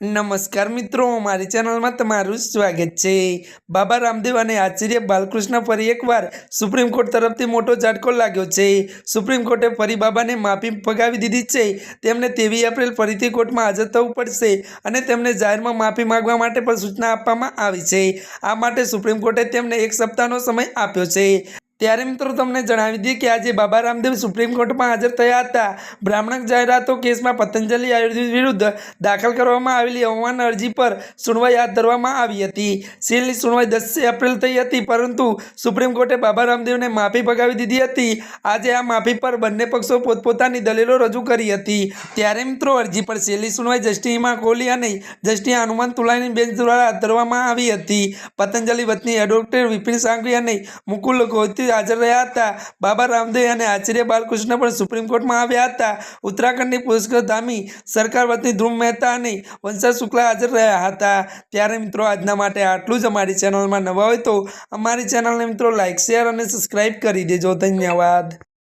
નમસ્કાર મિત્રો, મારી ચેનલમાં તમારું સ્વાગત છે. બાબા રામદેવ અને આચાર્ય બાલકૃષ્ણ ફરી એકવાર સુપ્રીમ કોર્ટ તરફથી મોટો ઝાટકો લાગ્યો છે. સુપ્રીમ કોર્ટે ફરી બાબાને માફી ફગાવી દીધી છે. તેમને તેવી એપ્રિલ ફરીથી કોર્ટમાં હાજર થવું પડશે અને તેમને જાહેરમાં માફી માંગવા માટે પણ સૂચના આપવામાં આવી છે. આ માટે સુપ્રીમ કોર્ટે તેમને એક સપ્તાહનો સમય આપ્યો છે. ત્યારે મિત્રો તમને જણાવી દઈએ કે આજે બાબા રામદેવ સુપ્રીમ કોર્ટમાં હાજર થયા હતા. બ્રાહ્મણ જાહેરાતો કેસમાં પતંજલિ આયુર્વેદ વિરુદ્ધ દાખલ કરવામાં આવેલી અવમાન અરજી પર સુનવાઈ હાથ ધરવામાં આવી હતી. સીલની સુનવાઈ દસ એપ્રિલ થઈ હતી, પરંતુ સુપ્રીમ કોર્ટે બાબા રામદેવને માફી ભગાવી દીધી હતી. આજે આ માફી પર બંને પક્ષો પોતપોતાની દલીલો રજૂ કરી હતી. ત્યારે મિત્રો અરજી પર સેલની સુનવાઈ જસ્ટિસ હિમા કોહલી અને જસ્ટિસ હનુમાન તુલાની બેન્ચ દ્વારા હાથ ધરવામાં આવી હતી. પતંજલિ વતની એડવોકેટ વિપિન સાંગવી અને મુકુલ ગોહિતી હાજર રહ્યા હતા. બાબા રામદેવ અને આચાર્ય બાલકૃષ્ણ પણ સુપ્રીમ કોર્ટમાં આવ્યા હતા. ઉત્તરાખંડની પુષ્કર ધામી સરકાર વતની ધ્રુવ મહેતા અને વંશા શુક્લા હાજર રહ્યા હતા. ત્યારે મિત્રો આજના માટે આટલું જ અમારી ચેનલમાં નવા હોય તો અમારી ચેનલને મિત્રો લાઇક શેર અને સબસ્ક્રાઈબ કરી દેજો. ધન્યવાદ.